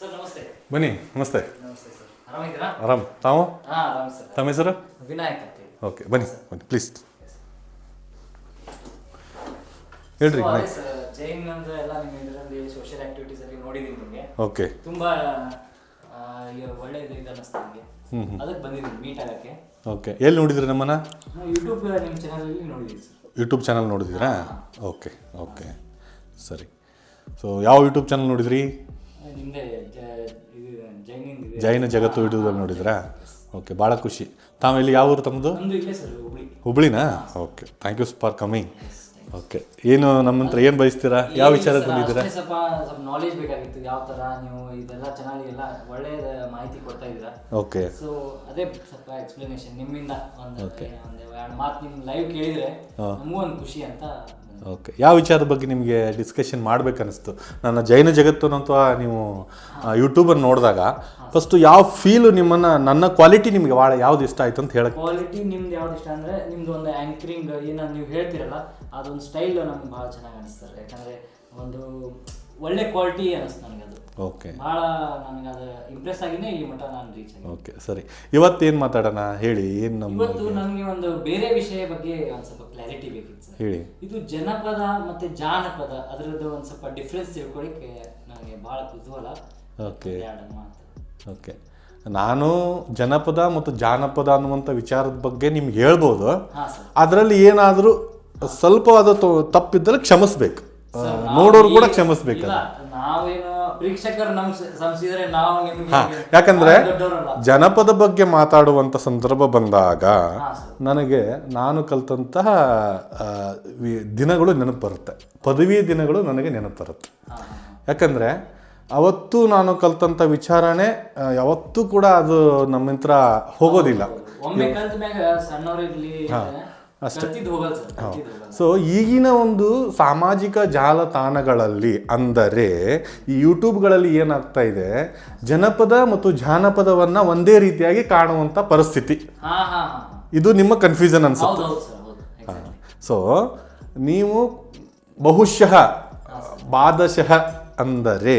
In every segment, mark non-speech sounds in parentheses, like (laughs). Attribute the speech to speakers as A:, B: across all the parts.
A: Sir ನಮಸ್ತೆ.
B: ಬನ್ನಿ ನಮಸ್ತೆ.
A: ನಮಸ್ತೆ ಸರ್. ಆರಾಮಿದ್ದೀರಾ?
B: ಆರಾಮ್. ತಾವು?
A: ಹಾ ಆರಾಮ್ ಸರ್.
B: ತಮ್ಮ ಹೆಸರು?
A: ವಿನಾಯಕ್ ಅಂತ ಹೇಳಿ.
B: ಓಕೆ ಬನ್ನಿ ಬನ್ನಿ ಪ್ಲೀಸ್ ಹೇಳ್ರಿ
A: ಅದೇ ಸರ್ ಜೈನ್ ಅಂದ್ರೆ ಎಲ್ಲ ನಿಮ್ಮ ಇದರಲ್ಲಿ ಸೋಷಿಯಲ್ ಆಕ್ಟಿವಿಟೀಸ್ ಅಲ್ಲಿ ನೋಡಿದೀನಿ ನಿಮಗೆ.
B: ಓಕೆ.
A: ತುಂಬಾ ಆ, ಈಗ ಒಳ್ಳೇದು ಇದು ಅನ್ನಿಸ್ತು ನನಗೆ ಅದಕ್ಕೆ ಬಂದಿದ್ದೀನಿ ಮೀಟ್ ಆಗಕ್ಕೆ.
B: ಓಕೆ ಎಲ್ಲಿ ನೋಡಿದ್ರಿ ನಮ್ಮನ್ನ?
A: ಯೂಟ್ಯೂಬ್ ನಿಮ್ಮ ಚಾನಲ್ ಅಲ್ಲಿ ನೋಡಿದ್ದೀನಿ ಸರ್.
B: ಯೂಟ್ಯೂಬ್ ಚಾನಲ್ ನೋಡಿದ್ದೀರಾ? Okay okay. ಸರಿ. ಸೊ ಯಾವ ಯೂಟ್ಯೂಬ್ ಚಾನಲ್ ನೋಡಿದ್ರಿ?
A: ನಿಮ್ಮದೇ
B: ಜೈನ ಜಗತ್ತು ಯೂಟ್ಯೂಬಲ್ಲಿ ನೋಡಿದ್ರಾ? ಓಕೆ ಭಾಳ ಖುಷಿ. ತಾವೆಲ್ಲಿ ಯಾವ ಊರು ತಮ್ಮದು? ಹುಬ್ಳಿನಾ? Okay thank you for coming okay ಏನು ನಮ್ಮ ಹತ್ರ ಏನು ಬಯಸ್ತೀರಾ? ಯಾವ ವಿಚಾರ
A: ತಂದಿದ್ದೀರಾ
B: ಬಂದಿದ್ದೀರಾ?
A: ಸ್ವಲ್ಪ ಸ್ವಲ್ಪ ನಾಲೆಜ್ ಬೇಕಾಗಿತ್ತು ಯಾವ ಥರ ನೀವು ಇದೆಲ್ಲ ಚೆನ್ನಾಗಿ ಎಲ್ಲ ಒಳ್ಳೆಯ ಮಾಹಿತಿ ಕೊಡ್ತಾ ಇದ್ದೀರಾ?
B: ಓಕೆ
A: ಸೊ ಅದೇ ಸ್ವಲ್ಪ ಎಕ್ಸ್ಪ್ಲನೇಷನ್ ನಿಮ್ಮಿಂದ ಒಂದು ಒಂದು ಎರಡು ಮಾತು ನಿಮ್ಮ ಲೈವ್ ಕೇಳಿದ್ರೆ ನಮಗೂ ಒಂದು ಖುಷಿ ಅಂತ
B: ಓಕೆ ಯಾವ ವಿಚಾರದ ಬಗ್ಗೆ ನಿಮಗೆ ಡಿಸ್ಕಷನ್ ಮಾಡ್ಬೇಕನ್ನಿಸ್ತು? ನನ್ನ ಜೈನ ಜಗತ್ತು ಅನ್ನೋಂಥ ನೀವು ಯೂಟ್ಯೂಬನ್ನು ನೋಡಿದಾಗ ಫಸ್ಟು ಯಾವ ಫೀಲು ನಿಮ್ಮನ್ನು, ನನ್ನ ಕ್ವಾಲಿಟಿ ನಿಮಗೆ ಭಾಳ ಯಾವ್ದು ಇಷ್ಟ ಆಯ್ತು ಅಂತ ಹೇಳಕ್ಕೆ
A: ಕ್ವಾಲಿಟಿ ನಿಮ್ದು ಯಾವ್ದು ಇಷ್ಟ ಅಂದ್ರೆ ನಿಮ್ದು ಒಂದು ಆಂಕರಿಂಗ್ ಏನೋ ನೀವು ಹೇಳ್ತಿರಲ್ಲ, ಅದೊಂದು ಸ್ಟೈಲ್ ನಮ್ಗೆ ಭಾಳ ಚೆನ್ನಾಗಿ ಅನಿಸ್ತಾರೆ ಯಾಕಂದ್ರೆ ಒಂದು ಒಳ್ಳೆ ಕ್ವಾಲಿಟಿ ಅನಿಸ್ತು ನನಗೆ ಅದು.
B: ಓಕೆ
A: ಭಾಳ ನನಗೆ ಅದು ಇಂಪ್ರೆಸ್ ಆಗಿನೇ ಇಲ್ಲಿ ಮಟ್ಟ ನಾನು ರೀಚ್ ಆಗಿ
B: ಓಕೆ ಸರಿ. ಇವತ್ತೇನು ಮಾತಾಡೋಣ? ಹೇಳಿ ಏನು ನಮ್ಮ
A: ಇವತ್ತು ನನಗೆ ಒಂದು ಬೇರೆ ವಿಷಯ ಬಗ್ಗೆ ಒಂದು ಸ್ವಲ್ಪ ಕ್ಲಾರಿಟಿ ಬೇಕಿತ್ತು ಸರ್.
B: ಹೇಳಿ.
A: ಇದು ಜನಪದ ಮತ್ತೆ ಜಾನಪದ ಅದರದ್ದು ಒಂದು ಸ್ವಲ್ಪ ಡಿಫ್ರೆನ್ಸ್ ತಿಳ್ಕೊಳಿಕ್ಕೆ ನನಗೆ ಭಾಳ ಕುತೂಹಲ.
B: ಓಕೆ
A: ಎರಡು ಮಾತು.
B: ಓಕೆ ನಾನು ಜನಪದ ಮತ್ತು ಜಾನಪದ ಅನ್ನುವಂಥ ವಿಚಾರದ ಬಗ್ಗೆ ನಿಮ್ಗೆ ಹೇಳ್ಬೋದು.
A: ಹಾಂ ಸರ್.
B: ಅದರಲ್ಲಿ ಏನಾದರೂ ಸ್ವಲ್ಪ ಅದು ತೊ- ತಪ್ಪಿದ್ದರೆ ಕ್ಷಮಿಸ್ಬೇಕು. ನೋಡೋರು ಕೂಡ ಕ್ಷಮಿಸ್ಬೇಕು
A: ಇಲ್ಲ ನಾವೇನು ಪ್ರೇಕ್ಷಕರು ನಮ್ ಸಂಸಿದ್ರೆ ನಾವು ನಿಮ್ಗೆ
B: ಯಾಕಂದ್ರೆ ಜನಪದ ಬಗ್ಗೆ ಮಾತಾಡುವಂತ ಸಂದರ್ಭ ಬಂದಾಗ ನನಗೆ ನಾನು ಕಲ್ತಂತಹ ದಿನಗಳು ನೆನಪು ಬರುತ್ತೆ. ಪದವಿ ದಿನಗಳು ನನಗೆ ನೆನಪು ಬರುತ್ತೆ. ಯಾಕಂದ್ರೆ ಅವತ್ತು ನಾನು ಕಲ್ತಂಥ ವಿಚಾರಣೆ ಯಾವತ್ತೂ ಕೂಡ ಅದು ನಮ್ಮಿಂತ್ರ ಹೋಗೋದಿಲ್ಲ.
A: ಕಲ್ತಿದ್ದು
B: ಸೊ ಈಗಿನ ಒಂದು ಸಾಮಾಜಿಕ ಜಾಲತಾಣಗಳಲ್ಲಿ ಅಂದರೆ ಈ ಯೂಟ್ಯೂಬ್ಗಳಲ್ಲಿ ಏನಾಗ್ತಾ ಇದೆ ಜನಪದ ಮತ್ತು ಜಾನಪದವನ್ನು ಒಂದೇ ರೀತಿಯಾಗಿ ಕಾಣುವಂಥ ಪರಿಸ್ಥಿತಿ. ಇದು ನಿಮ್ಮ ಕನ್ಫ್ಯೂಷನ್ ಅನ್ಸುತ್ತೆ. ಸೊ ನೀವು ಬಹುಶಃ ಬಾದಶಃ ಅಂದರೆ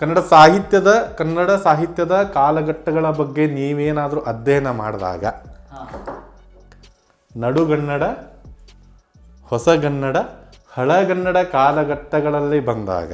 B: ಕನ್ನಡ ಸಾಹಿತ್ಯದ ಕನ್ನಡ ಸಾಹಿತ್ಯದ ಕಾಲಘಟ್ಟಗಳ ಬಗ್ಗೆ ನೀವೇನಾದರೂ ಅಧ್ಯಯನ ಮಾಡಿದಾಗ ನಡುಗನ್ನಡ ಹೊಸಗನ್ನಡ ಹಳಗನ್ನಡ ಕಾಲಘಟ್ಟಗಳಲ್ಲಿ ಬಂದಾಗ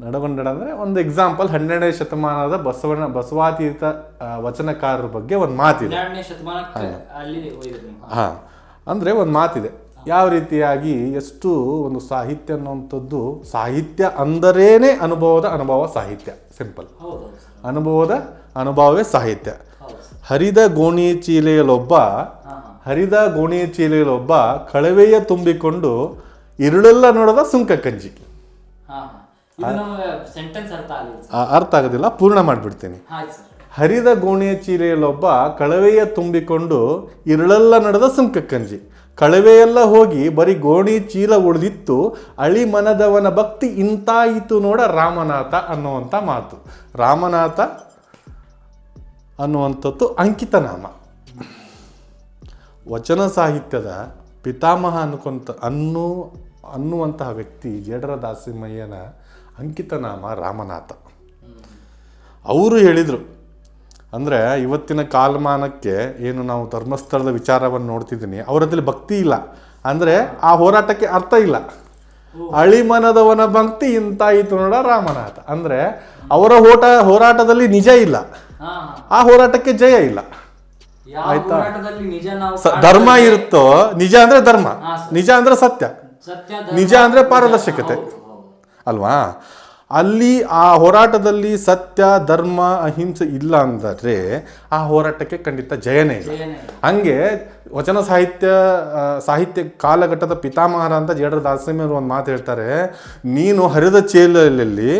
B: ನಡುಗನ್ನಡ ಅಂದರೆ ಒಂದು ಎಕ್ಸಾಂಪಲ್ ಹನ್ನೆರಡನೇ ಶತಮಾನದ ಬಸವಣ್ಣ ಬಸವಾತೀತ ವಚನಕಾರರ ಬಗ್ಗೆ ಒಂದು ಮಾತಿದೆ. ಹಾಂ. ಅಂದರೆ ಒಂದು ಮಾತಿದೆ. ಯಾವ ರೀತಿಯಾಗಿ ಎಷ್ಟು ಒಂದು ಸಾಹಿತ್ಯ ಅನ್ನುವಂಥದ್ದು ಸಾಹಿತ್ಯ ಅಂದರೇನೆ ಅನುಭವದ ಅನುಭವ ಸಾಹಿತ್ಯ. ಸಿಂಪಲ್ ಅನುಭವದ ಅನುಭವವೇ ಸಾಹಿತ್ಯ. ಹರಿದ ಗೋಣಿ ಚೀಲೆಯಲ್ಲೊಬ್ಬ ಹರಿದ ಗೋಣಿ ಚೀಲೆಯಲ್ಲೊಬ್ಬ ಕಳವೆಯ ತುಂಬಿಕೊಂಡು ಇರುಳೆಲ್ಲ ನೋಡದ ಸುಂಕ ಕಂಜಿ.
A: ಅರ್ಥ
B: ಆಗೋದಿಲ್ಲ ಪೂರ್ಣ ಮಾಡಿಬಿಡ್ತೀನಿ. ಹರಿದ ಗೋಣಿಯ ಚೀಲೆಯಲ್ಲೊಬ್ಬ ಕಳವೆಯ ತುಂಬಿಕೊಂಡು ಇರುಳೆಲ್ಲ ನಡೆದ ಸುಂಕ ಕಂಜಿ. ಕಳವೆಯೆಲ್ಲ ಹೋಗಿ ಬರೀ ಗೋಣಿ ಚೀಲ ಉಳಿದಿತ್ತು ಅಳಿ ಮನದವನ ಭಕ್ತಿ ಇಂತಾಯಿತು ನೋಡ ರಾಮನಾಥ ಅನ್ನುವಂಥ ಮಾತು. ರಾಮನಾಥ ಅನ್ನುವಂಥದ್ದು ಅಂಕಿತನಾಮ. ವಚನ ಸಾಹಿತ್ಯದ ಪಿತಾಮಹ ಅನ್ಕೊಂತ ಅನ್ನು, ಅನ್ನುವಂತಹ ವ್ಯಕ್ತಿ ಜೇಡರ ದಾಸಿಮಯ್ಯನ ಅಂಕಿತನಾಮ ರಾಮನಾಥ. ಅವರು ಹೇಳಿದರು, ಅಂದರೆ ಇವತ್ತಿನ ಕಾಲಮಾನಕ್ಕೆ ಏನು ನಾವು ಧರ್ಮಸ್ಥಳದ ವಿಚಾರವನ್ನು ನೋಡ್ತಿದ್ದೀನಿ ಅವರದಲ್ಲಿ ಭಕ್ತಿ ಇಲ್ಲ, ಅಂದರೆ ಆ ಹೋರಾಟಕ್ಕೆ ಅರ್ಥ ಇಲ್ಲ. ಅಳಿಮನದವನ ಭಕ್ತಿ ಇಂತಾಯಿತು ನೋಡ ರಾಮನಾಥ. ಅಂದರೆ ಅವರ ಹೋಟ, ಹೋರಾಟದಲ್ಲಿ ನಿಜ ಇಲ್ಲ. ಆ ಹೋರಾಟಕ್ಕೆ ಜಯ ಇಲ್ಲ. ಆಯ್ತಾ? ಧರ್ಮ ಇರುತ್ತೋ ನಿಜ ಅಂದ್ರೆ ಧರ್ಮ ನಿಜ ಅಂದ್ರೆ ಸತ್ಯ. ನಿಜ ಅಂದ್ರೆ ಪಾರದರ್ಶಕತೆ. ಅಲ್ವಾ? ಅಲ್ಲಿ ಆ ಹೋರಾಟದಲ್ಲಿ ಸತ್ಯ ಧರ್ಮ ಅಹಿಂಸೆ ಇಲ್ಲ ಅಂದರೆ ಆ ಹೋರಾಟಕ್ಕೆ ಖಂಡಿತ ಜಯನೇ ಇಲ್ಲ. ಹಂಗೆ ವಚನ ಸಾಹಿತ್ಯ ಸಾಹಿತ್ಯ ಕಾಲಘಟ್ಟದ ಪಿತಾಮಹರ ಅಂತ ಜೇಡರ ದಾಸಮಿಯವರು ಒಂದು ಮಾತು ಹೇಳ್ತಾರೆ ನೀನು ಹರಿದ ಚೀಲದಲ್ಲಿ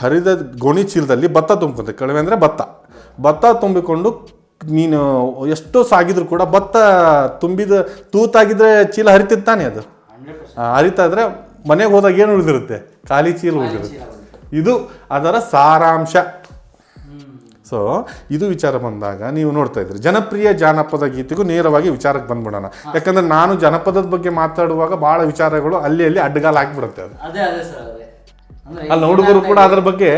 B: ಹರಿದ ಗೋಣಿ ಚೀಲದಲ್ಲಿ ಭತ್ತ ತುಂಬ್ಕೊಂತೆ ಕಡಿಮೆ ಅಂದರೆ ಭತ್ತ ಭತ್ತ ತುಂಬಿಕೊಂಡು ನೀನು ಎಷ್ಟೋ ಸಾಗಿದ್ರು ಕೂಡ ಭತ್ತ ತುಂಬಿದ ತೂತಾಗಿದ್ರೆ ಚೀಲ ಹರಿತಿತ್ತಾನೆ ಅದು? ಹರಿತಾದ್ರೆ ಹರಿತಾ ಇದ್ರೆ ಮನೆಗೆ ಹೋದಾಗ ಏನು ಉಳಿದಿರುತ್ತೆ? ಖಾಲಿ ಚೀಲ ಉಳಿದಿರುತ್ತೆ. ಇದು ಅದರ ಸಾರಾಂಶ. ಸೊ ಇದು ವಿಚಾರ ಬಂದಾಗ ನೀವು ನೋಡ್ತಾ ಇದ್ರಿ. ಜನಪ್ರಿಯ ಜಾನಪದ ಗೀತೆಗೂ ನೇರವಾಗಿ ವಿಚಾರಕ್ಕೆ ಬಂದ್ಬಿಡೋಣ. ಯಾಕಂದ್ರೆ ನಾನು ಜನಪದದ ಬಗ್ಗೆ ಮಾತಾಡುವಾಗ ಬಹಳ ವಿಚಾರಗಳು ಅಲ್ಲಿ ಅಲ್ಲಿ ಅಡ್ಡಗಾಲ ಹಾಕ್ಬಿಡುತ್ತೆ ಅದು. ಅಲ್ಲಿ ಹುಡುಗರು ಕೂಡ ಅದ್ರ ಬಗ್ಗೆ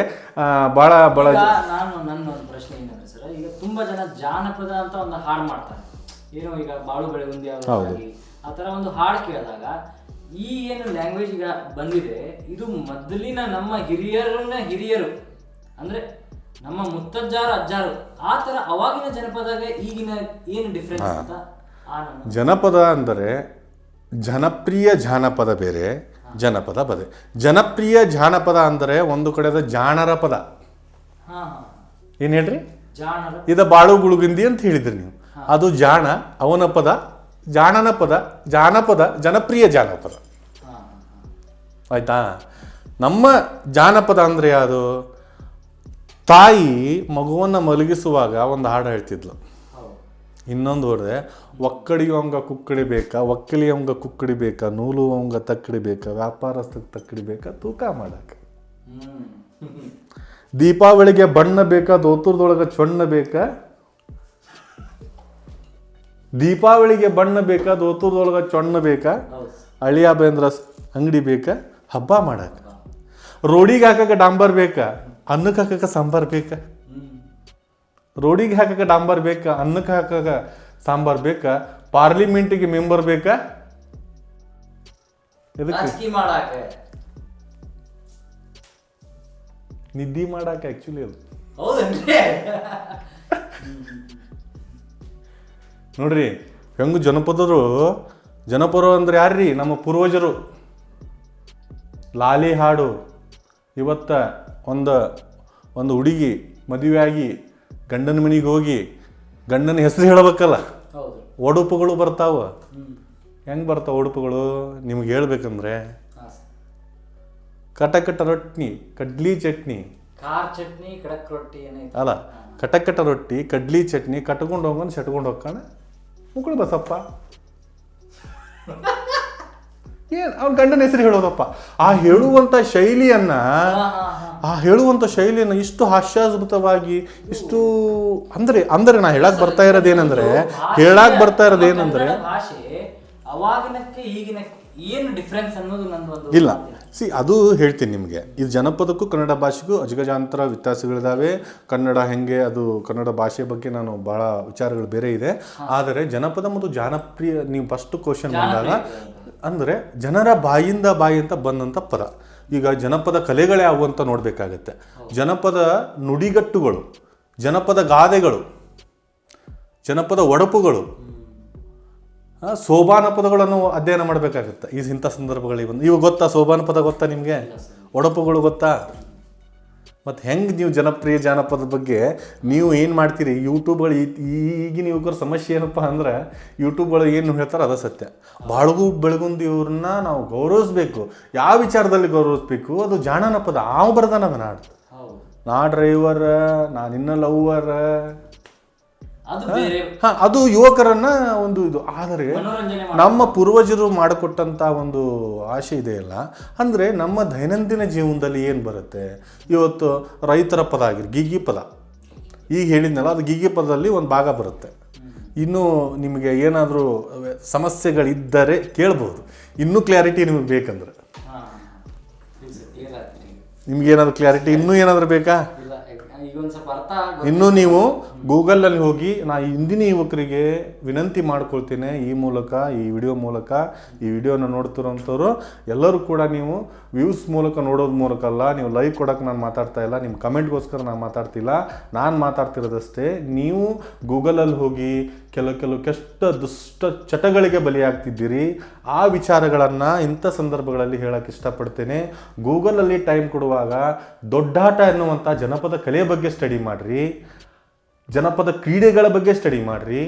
B: ಬಹಳ
A: ಬಹಳ ನಾನು ನನ್ನ ಒಂದು ಪ್ರಶ್ನೆ ಏನಂದ್ರೆ ಸರ್ ಈಗ ತುಂಬಾ ಜನ ಜಾನಪದ ಅಂತ ಒಂದು ಹಾಡು ಮಾಡ್ತಾರೆ. ಏನೋ ಈಗ ಬಾಳು ಬೆಳೆ ಅವರಾಗಿ ಆ ತರ ಒಂದು ಹಾಡು ಕೇಳಿದಾಗ ಈ ಏನು ಲ್ಯಾಂಗ್ವೇಜ್ ಈಗ ಬಂದಿದೆ ಇದು ಮೊದಲಿನ ನಮ್ಮ ಹಿರಿಯರನ್ನ ಹಿರಿಯರು ಅಂದ್ರೆ ನಮ್ಮ ಮುತ್ತಜ್ಜಾರ ಅಜ್ಜಾರು ಆ ತರ ಅವಾಗಿನ ಜನಪದಾಗ ಈಗಿನ ಏನು ಡಿಫ್ರೆನ್ಸ್ ಅಂತ
B: ಜನಪದ ಅಂದರೆ ಜನಪ್ರಿಯ ಜಾನಪದ ಬೇರೆ ಜನಪದ ಬದೆ ಜನಪ್ರಿಯ ಜಾನಪದ ಅಂದರೆ ಒಂದು ಕಡೆದ ಜಾಣರ ಪದ. ಏನು ಹೇಳ್ರಿ? ಇದು ಬಾಳು ಗುಳುಗಿಂದಿ ಅಂತ ಹೇಳಿದ್ರಿ ನೀವು. ಅದು ಜಾಣ ಅವನ ಪದ ಜಾಣನ ಪದ ಜಾನಪದ ಜನಪ್ರಿಯ ಜಾನಪದ. ಆಯ್ತಾ? ನಮ್ಮ ಜಾನಪದ ಅಂದರೆ ಯಾವುದು ತಾಯಿ ಮಗುವನ್ನು ಮಲಗಿಸುವಾಗ ಒಂದು ಹಾಡು ಹೇಳ್ತಿದ್ಲು. ಇನ್ನೊಂದು ಹೊಡೆದೆ ಒಕ್ಕಡಿಯವಂಗ ಕುಕ್ಕಡಿ ಬೇಕಾ ಒಕ್ಕಲಿಯವಂಗ ಕುಕ್ಕಡಿ ಬೇಕಾ ನೂಲುವಂಗ ತಕ್ಕಡಿ ಬೇಕಾ ವ್ಯಾಪಾರಸ್ಥಕ್ಕೆ ತಕ್ಕಡಿ ಬೇಕಾ ತೂಕ ಮಾಡಕ್ಕೆ ದೀಪಾವಳಿಗೆ ಬಣ್ಣ ಬೇಕಾ ದೋತುರದೊಳಗೆ ಚೊಣ್ಣ ಬೇಕಾ? ದೀಪಾವಳಿಗೆ ಬಣ್ಣ ಬೇಕಾ ದೋತುರದೊಳಗೆ ಚೊಣ್ಣ ಬೇಕಾ? ಅಳಿಯ ಬೇಂದ್ರ ಅಂಗಡಿ ಬೇಕಾ? ಹಬ್ಬ ಮಾಡಕ್ಕೆ ರೋಡಿಗೆ ಹಾಕಕ್ಕೆ ಡಾಂಬರ್ ಬೇಕಾ? ಅನ್ನಕ್ಕೆ ಹಾಕಕ್ಕೆ ಸಾಂಬಾರ್ ಬೇಕಾ? ರೋಡಿಗೆ ಹಾಕಕ್ಕೆ ಡಾಂಬರ್ ಬೇಕಾ? ಅನ್ನಕ್ಕೆ ಹಾಕಕ್ಕೆ ಸಾಂಬಾರ್ ಬೇಕಾ? ಪಾರ್ಲಿಮೆಂಟಿಗೆ ಮೆಂಬರ್ ಬೇಕಾ? ಇದಕ್ಕೆ ನಿದ್ದಿ ಮಾಡಾಕ ಆ್ಯಕ್ಚುಲಿ ಅದು. ನೋಡ್ರಿ ಹೆಂಗು ಜನಪದರು ಜನಪರು ಅಂದ್ರೆ ಯಾರ್ರಿ? ನಮ್ಮ ಪೂರ್ವಜರು. ಲಾಲಿ ಹಾಡು ಇವತ್ತ ಒಂದು ಒಂದು ಹುಡುಗಿ ಮದುವೆಯಾಗಿ ಗಂಡನ ಮನೆಗೆ ಹೋಗಿ ಗಂಡನ ಹೆಸರು ಹೇಳಬೇಕಲ್ಲ. ಒಡುಪುಗಳು ಬರ್ತಾವ. ಹೆಂಗೆ ಬರ್ತಾವ ಉಡುಪುಗಳು ನಿಮ್ಗೆ ಹೇಳ್ಬೇಕಂದ್ರೆ ಕಟಕಟ ರೊಟ್ಟಿ ಕಡ್ಲಿ ಚಟ್ನಿ.
A: ಖಾರ ಚಟ್ನಿ ಕಡಕ್ ರೊಟ್ಟಿ
B: ಅಲ್ಲ ಕಟಕಟ ರೊಟ್ಟಿ ಕಡ್ಲಿ ಚಟ್ನಿ ಕಟ್ಕೊಂಡು ಹೋಗೋಣ ಸೆಟ್ಕೊಂಡು ಹೋಗ್ಕಣ ಮುಕ್ಕಳು ಬಸಪ್ಪ. (laughs) ಏನು? ಅವ್ನ ಗಂಡನ ಹೆಸರು ಹೇಳೋದಪ್ಪ. ಆ ಹೇಳುವಂತ ಶೈಲಿಯನ್ನ ಆ ಹೇಳುವಂಥ ಶೈಲಿಯನ್ನು ಇಷ್ಟು ಹಾಸ್ಯಾಸ್ಪದವಾಗಿ ಇಷ್ಟು ಅಂದರೆ ಅಂದರೆ ನಾ ಹೇಳಕ್ ಬರ್ತಾ ಇರೋದೇನಂದ್ರೆ ಹೇಳಕ್ ಬರ್ತಾ ಇರೋದೇನಂದ್ರೆ
A: ಏನು ಡಿಫ್ರೆನ್ಸ್ ಅನ್ನೋದು
B: ಇಲ್ಲ. ಸಿ ಅದು ಹೇಳ್ತೀನಿ ನಿಮಗೆ. ಇದು ಜನಪದಕ್ಕೂ ಕನ್ನಡ ಭಾಷೆಗೂ ಅಜಗಜಾಂತರ ವ್ಯತ್ಯಾಸಗಳಿದ್ದಾವೆ ಕನ್ನಡ ಹೆಂಗೆ ಅದು ಕನ್ನಡ ಭಾಷೆ ಬಗ್ಗೆ ನಾನು ಬಹಳ ವಿಚಾರಗಳು ಬೇರೆ ಇದೆ. ಆದರೆ ಜನಪದ ಮತ್ತು ಜಾನಪ್ರಿಯ ನೀವು ಫಸ್ಟ್ ಕ್ವಶನ್ ಬಂದಾಗ ಅಂದರೆ ಜನರ ಬಾಯಿಂದ ಬಾಯಿ ಅಂತ ಬಂದಂಥ ಪದ. ಈಗ ಜನಪದ ಕಲೆಗಳೇ ಅವು ಅಂತ ನೋಡಬೇಕಾಗತ್ತೆ. ಜನಪದ ನುಡಿಗಟ್ಟುಗಳು ಜನಪದ ಗಾದೆಗಳು ಜನಪದ ಒಡಪುಗಳು ಸೋಬಾನ ಪದಗಳನ್ನು ಅಧ್ಯಯನ ಮಾಡಬೇಕಾಗತ್ತೆ. ಈ ಇಂಥ ಸಂದರ್ಭಗಳಿಗೆ ಬಂದು. ಇವು ಗೊತ್ತಾ ಸೋಬಾನ ಪದ ಗೊತ್ತಾ ನಿಮಗೆ? ಒಡಪುಗಳು ಗೊತ್ತಾ? ಮತ್ತು ಹೆಂಗೆ ನೀವು ಜನಪ್ರಿಯ ಜಾನಪದ ಬಗ್ಗೆ ನೀವು ಏನು ಮಾಡ್ತೀರಿ? ಯೂಟ್ಯೂಬ್ಗಳು ಈಗಿನ ಯುವಕರ ಸಮಸ್ಯೆ ಏನಪ್ಪ ಅಂದ್ರೆ ಯೂಟ್ಯೂಬ್ಗಳು ಏನು ಹೇಳ್ತಾರೆ ಅದ ಸತ್ಯ. ಬಾಳಗು ಬೆಳಗುಂದಿ ಇವ್ರನ್ನ ನಾವು ಗೌರವಿಸ್ಬೇಕು. ಯಾವ ವಿಚಾರದಲ್ಲಿ ಗೌರವಿಸ್ಬೇಕು? ಅದು ಜಾನಪದ ಆ ಬರ್ದಾನ ಅದ ನಾಡು.
A: ಹೌದು.
B: ನಾ ಡ್ರೈವರ್ ನಾ ನಿನ್ನ ಲವ್ವರ್ ಹಾ ಅದು ಯುವಕರನ್ನ ಒಂದು ಇದು. ಆದರೆ ನಮ್ಮ ಪೂರ್ವಜರು ಮಾಡಿಕೊಟ್ಟಂತ ಒಂದು ಆಶೆ ಇದೆಯಲ್ಲ? ಅಂದ್ರೆ ನಮ್ಮ ದೈನಂದಿನ ಜೀವನದಲ್ಲಿ ಏನು ಬರುತ್ತೆ? ಇವತ್ತು ರೈತರ ಪದ ಆಗಿರ್ ಗಿಗಿ ಪದ. ಈಗ ಹೇಳಿದ್ನಲ್ಲ ಅದು ಗಿಗಿ ಪದದಲ್ಲಿ ಒಂದು ಭಾಗ ಬರುತ್ತೆ. ಇನ್ನು ನಿಮಗೆ ಏನಾದರೂ ಸಮಸ್ಯೆಗಳಿದ್ದರೆ ಕೇಳ್ಬೋದು. ಇನ್ನೂ ಕ್ಲಾರಿಟಿ ನಿಮಗೆ ಬೇಕಂದ್ರೆ. ನಿಮ್ಗೆ ಏನಾದರೂ ಕ್ಲಾರಿಟಿ ಇನ್ನೂ ಏನಾದರೂ ಬೇಕಾ? ಇನ್ನು ನೀವು ಗೂಗಲಲ್ಲಿ ಹೋಗಿ ನಾ ಇಂದಿನ ಯುವಕರಿಗೆ ವಿನಂತಿ ಮಾಡ್ಕೊಳ್ತೀನಿ ಈ ಮೂಲಕ, ಈ ವಿಡಿಯೋ ಮೂಲಕ, ಈ ವಿಡಿಯೋನ ನೋಡ್ತಿರೋಂಥವ್ರು, ಎಲ್ಲರೂ ಕೂಡ ನೀವು ವ್ಯೂಸ್ ಮೂಲಕ ನೋಡೋದ್ ಮೂಲಕ ಅಲ್ಲ ನೀವು ಲೈಕ್ ಕೊಡೋಕೆ ನಾನು ಮಾತಾಡ್ತಾ ಇಲ್ಲ ನಿಮ್ಮ ಕಮೆಂಟ್ಗೋಸ್ಕರ ನಾನು ಮಾತಾಡ್ತಿಲ್ಲ, ನಾನು ಮಾತಾಡ್ತಿರೋದಷ್ಟೇ, ನೀವು ಗೂಗಲಲ್ಲಿ ಹೋಗಿ ಕೆಲವು ಕೆಲವು ಕೆಷ್ಟ ದುಷ್ಟ ಚಟಗಳಿಗೆ ಬಲಿಯಾಗ್ತಿದ್ದೀರಿ, ಆ ವಿಚಾರಗಳನ್ನು ಇಂಥ ಸಂದರ್ಭಗಳಲ್ಲಿ ಹೇಳಕ್ಕೆ ಇಷ್ಟಪಡ್ತೇನೆ. ಗೂಗಲಲ್ಲಿ ಟೈಮ್ ಕೊಡುವಾಗ ದೊಡ್ಡಾಟ ಎನ್ನುವಂಥ ಜನಪದ ಕಲೆಯ ಬಗ್ಗೆ ಸ್ಟಡಿ ಮಾಡಿರಿ. ಜನಪದ ಕ್ರೀಡೆಗಳ ಬಗ್ಗೆ ಸ್ಟಡಿ ಮಾಡಿರಿ,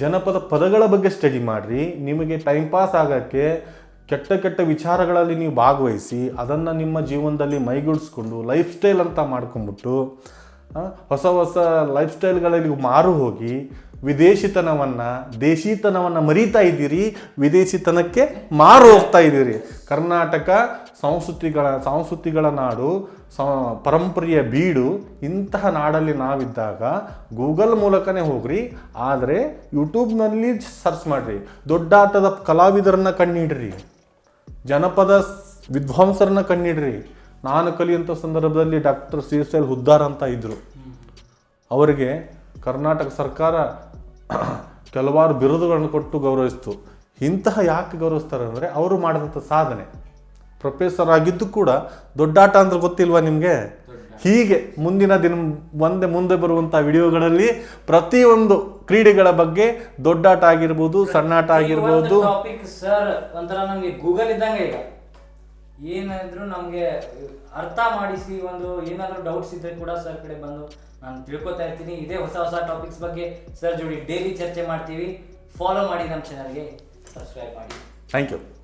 B: ಜನಪದ ಪದಗಳ ಬಗ್ಗೆ ಸ್ಟಡಿ ಮಾಡಿರಿ, ನಿಮಗೆ ಟೈಮ್ ಪಾಸ್ ಆಗೋಕ್ಕೆ ಕೆಟ್ಟ ಕೆಟ್ಟ ವಿಚಾರಗಳಲ್ಲಿ ನೀವು ಭಾಗವಹಿಸಿ, ಅದನ್ನು ನಿಮ್ಮ ಜೀವನದಲ್ಲಿ ಮೈಗೂಡಿಸ್ಕೊಂಡು ಲೈಫ್ ಸ್ಟೈಲ್ ಅಂತ ಮಾಡ್ಕೊಂಬಿಟ್ಟು ಹೊಸ ಹೊಸ ಲೈಫ್ ಸ್ಟೈಲ್ಗಳಲ್ಲಿ ಮಾರು ಹೋಗಿ, ವಿದೇಶಿತನವನ್ನು, ದೇಶಿತನವನ್ನು ಮರೀತಾ ಇದ್ದೀರಿ, ವಿದೇಶಿತನಕ್ಕೆ ಮಾರು ಹೋಗ್ತಾ ಇದ್ದೀರಿ. ಕರ್ನಾಟಕ ಸಂಸ್ಕೃತಿಗಳ ಸಂಸ್ಕೃತಿಗಳ ನಾಡು ಪರಂಪರೆಯ ಬೀಡು, ಇಂತಹ ನಾಡಲ್ಲಿ ನಾವಿದ್ದಾಗ ಗೂಗಲ್ ಮೂಲಕನೇ ಹೋಗ್ರಿ, ಆದರೆ ಯೂಟ್ಯೂಬ್ನಲ್ಲಿ ಸರ್ಚ್ ಮಾಡಿರಿ. ದೊಡ್ಡಾಟದ ಕಲಾವಿದರನ್ನ ಕಣ್ಣಿಡ್ರಿ. ಜನಪದ ವಿದ್ವಾಂಸರನ್ನ ಕಣ್ಣಿಡ್ರಿ. ನಾನು ಕಲಿಯುವಂಥ ಸಂದರ್ಭದಲ್ಲಿ doctor C S L Huddar ಅಂತ ಇದ್ದರು ಅವರಿಗೆ ಕರ್ನಾಟಕ ಸರ್ಕಾರ (clears throat) ಕೆಲವಾರು ಬಿರುದುಗಳನ್ನು ಕೊಟ್ಟು ಗೌರವಿಸ್ತು. ಇಂತಹ ಯಾಕೆ ಗೌರವಿಸ್ತಾರೆ ಅಂದರೆ ಅವರು ಮಾಡಿದಂಥ ಸಾಧನೆ. ಪ್ರೊಫೆಸರ್ ಆಗಿದ್ದು ಕೂಡ ದೊಡ್ಡಾಟ ಅಂದ್ರೆ ಗೊತ್ತಿಲ್ವಾ ನಿಮಗೆ? ಹೀಗೆ ಮುಂದಿನ ದಿನ ಮುಂದೆ ಮುಂದೆ ಬರುವಂಥ ವಿಡಿಯೋಗಳಲ್ಲಿ ಪ್ರತಿಯೊಂದು ಕ್ರೀಡೆಗಳ ಬಗ್ಗೆ ದೊಡ್ಡಾಟ ಆಗಿರ್ಬೋದು ಸಣ್ಣಾಟ ಆಗಿರ್ಬೋದು.
A: ಸರ್ ಒಂಥರ ನಮಗೆ ಗೂಗಲ್ ಇದ್ದಂಗೆ ಈಗ. ಏನಾದ್ರು ನಮ್ಗೆ ಅರ್ಥ ಮಾಡಿಸಿ ಒಂದು ಏನಾದ್ರು ಡೌಟ್ಸ್ ಇದ್ರೆ ಕೂಡ ಸರ್ ಕಡೆ ಬಂದು ನಾನು ತಿಳ್ಕೊತಾ ಇರ್ತೀನಿ. ಇದೇ ಹೊಸ ಹೊಸ ಟಾಪಿಕ್ಸ್ ಬಗ್ಗೆ ಸರ್ ಜೋಡಿ ಡೈಲಿ ಚರ್ಚೆ ಮಾಡ್ತೀವಿ. ಫಾಲೋ ಮಾಡಿ ನಮ್ಮ ಚಾನಲ್ಗೆ ಸಬ್ಸ್ಕ್ರೈಬ್ ಮಾಡಿ.
B: Thank you